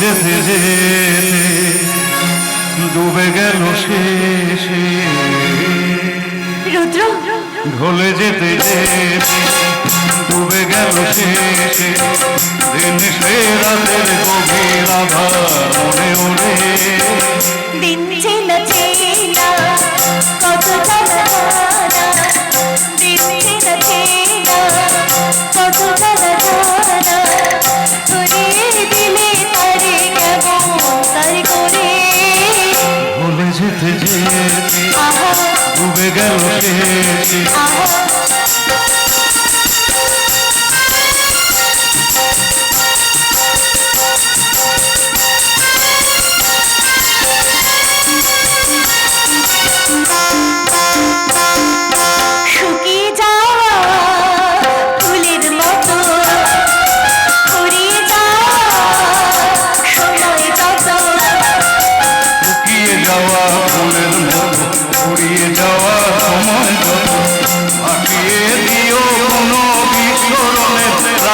যেতে যেতে ডুবে গেল শেষে। রুদ্র? ঢলে যেতে যেতে ডুবে গেল শেষে। দিন সে রাতের গভীর যেতে যেতে ডুবে গেল